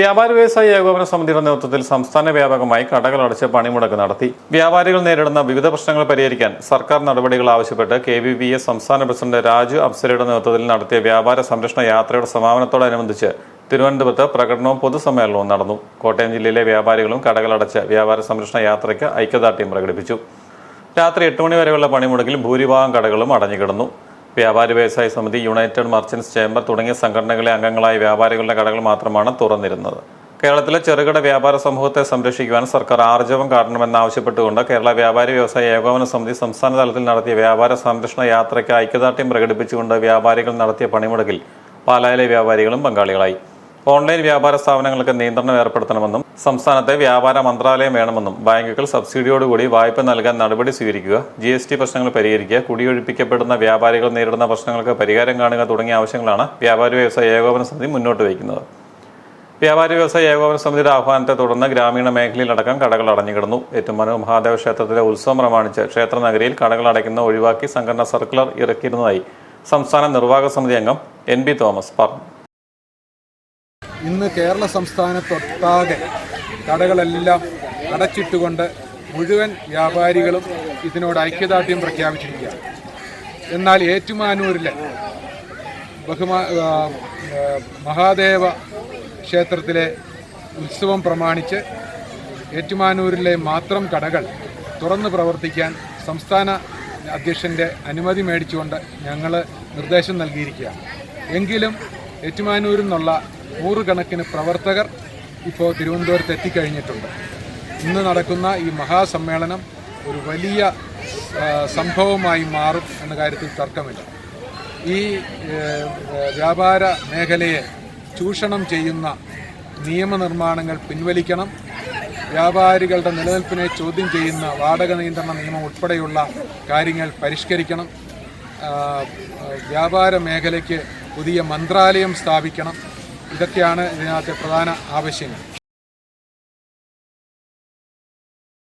വ്യാപാരി വ്യവസായ ഏകോപന സമിതിയുടെ നേതൃത്വത്തിൽ സംസ്ഥാന വ്യാപകമായി കടകൾ അടച്ച് പണിമുടക്ക് നടത്തി. വ്യാപാരികൾ നേരിടുന്ന വിവിധ പ്രശ്നങ്ങൾ പരിഹരിക്കാൻ സർക്കാർ നടപടികൾ ആവശ്യപ്പെട്ട് കെ വി ബി എസ് സംസ്ഥാന പ്രസിഡന്റ് രാജു അപ്സരയുടെ നേതൃത്വത്തിൽ നടത്തിയ വ്യാപാര സംരക്ഷണ യാത്രയുടെ സമാപനത്തോടനുബന്ധിച്ച് തിരുവനന്തപുരത്ത് പ്രകടനവും പൊതുസമ്മേളനവും നടന്നു. കോട്ടയം ജില്ലയിലെ വ്യാപാരികളും കടകളടച്ച് വ്യാപാര സംരക്ഷണ യാത്രയ്ക്ക് ഐക്യദാർഢ്യം പ്രകടിപ്പിച്ചു. രാത്രി എട്ട് മണി വരെയുള്ള പണിമുടക്കിൽ ഭൂരിഭാഗം കടകളും അടഞ്ഞുകിടന്നു. വ്യാപാരി വ്യവസായ സമിതി യുണൈറ്റഡ് മർച്ചൻസ് ചേംബർ തുടങ്ങിയ സംഘടനകളിലെ അംഗങ്ങളായ വ്യാപാരികളുടെ കടകൾ മാത്രമാണ് തുറന്നിരുന്നത്. കേരളത്തിലെ ചെറുകിട വ്യാപാര സമൂഹത്തെ സംരക്ഷിക്കുവാൻ സർക്കാർ ആർജവം കാട്ടണമെന്നാവശ്യപ്പെട്ടുകൊണ്ട് കേരള വ്യാപാരി വ്യവസായ ഏകോപന സമിതി സംസ്ഥാന തലത്തിൽ നടത്തിയ വ്യാപാര സംരക്ഷണ യാത്രയ്ക്ക് ഐക്യദാർഢ്യം പ്രകടിപ്പിച്ചുകൊണ്ട് വ്യാപാരികൾ നടത്തിയ പണിമുടക്കിൽ പാലായിലെ വ്യാപാരികളും പങ്കാളികളായി. ഓൺലൈൻ വ്യാപാര സ്ഥാപനങ്ങൾക്ക് നിയന്ത്രണം ഏർപ്പെടുത്തണമെന്നും സംസ്ഥാനത്തെ വ്യാപാര മന്ത്രാലയം വേണമെന്നും ബാങ്കുകൾ സബ്സിഡിയോടുകൂടി വായ്പ നൽകാൻ നടപടി സ്വീകരിക്കുക ജി എസ് ടി പ്രശ്നങ്ങൾ പരിഹരിക്കുക കുടിയൊഴിപ്പിക്കപ്പെടുന്ന വ്യാപാരികൾ നേരിടുന്ന പ്രശ്നങ്ങൾക്ക് പരിഹാരം കാണുക തുടങ്ങിയ ആവശ്യങ്ങളാണ് വ്യാപാരി വ്യവസായ ഏകോപന സമിതി മുന്നോട്ട് വയ്ക്കുന്നത്. വ്യാപാരി വ്യവസായ ഏകോപന സമിതിയുടെ ആഹ്വാനത്തെ തുടർന്ന് ഗ്രാമീണ മേഖലയിലടക്കം കടകൾ അടഞ്ഞുകിടന്നു ഏറ്റുമാനൂർ മഹാദേവ ക്ഷേത്രത്തിലെ ഉത്സവം പ്രമാണിച്ച് ക്ഷേത്രനഗരിയിൽ കടകൾ അടയ്ക്കുന്ന ഒഴിവാക്കി സംഘടന സർക്കുലർ ഇറക്കിയിരുന്നതായി സംസ്ഥാന നിർവാഹക സമിതി അംഗം എൻ ബി തോമസ് പറഞ്ഞു. ഇന്ന് കേരള സംസ്ഥാനത്തൊട്ടാകെ കടകളെല്ലാം അടച്ചിട്ടുകൊണ്ട് മുഴുവൻ വ്യാപാരികളും ഇതിനോട് ഐക്യദാർഢ്യം പ്രഖ്യാപിച്ചിരിക്കുകയാണ്. എന്നാൽ ഏറ്റുമാനൂരിലെ ബഹുമാ മഹാദേവ ക്ഷേത്രത്തിലെ ഉത്സവം പ്രമാണിച്ച് ഏറ്റുമാനൂരിലെ മാത്രം കടകൾ തുറന്ന് പ്രവർത്തിക്കാൻ സംസ്ഥാന അധ്യക്ഷന്റെ അനുമതി മേടിച്ചുകൊണ്ട് ഞങ്ങൾ നിർദ്ദേശം നൽകിയിരിക്കുകയാണ്. എങ്കിലും ഏറ്റുമാനൂരിൽ നിന്നുള്ള നൂറുകണക്കിന് പ്രവർത്തകർ ഇപ്പോൾ തിരുവനന്തപുരത്ത് എത്തിക്കഴിഞ്ഞിട്ടുണ്ട്. ഇന്ന് നടക്കുന്ന ഈ മഹാസമ്മേളനം ഒരു വലിയ സംഭവമായി മാറും എന്ന കാര്യത്തിൽ തർക്കമില്ല. ഈ വ്യാപാര മേഖലയെ ചൂഷണം ചെയ്യുന്ന നിയമനിർമ്മാണങ്ങൾ പിൻവലിക്കണം വ്യാപാരികളുടെ നിലനിൽപ്പിനെ ചോദ്യം ചെയ്യുന്ന വാടക നിയന്ത്രണ നിയമം ഉൾപ്പെടെയുള്ള കാര്യങ്ങൾ പരിഷ്കരിക്കണം വ്യാപാര മേഖലയ്ക്ക് പുതിയ മന്ത്രാലയം സ്ഥാപിക്കണം ഇതൊക്കെയാണ് ഇതിനകത്തെ പ്രധാന ആവശ്യങ്ങൾ.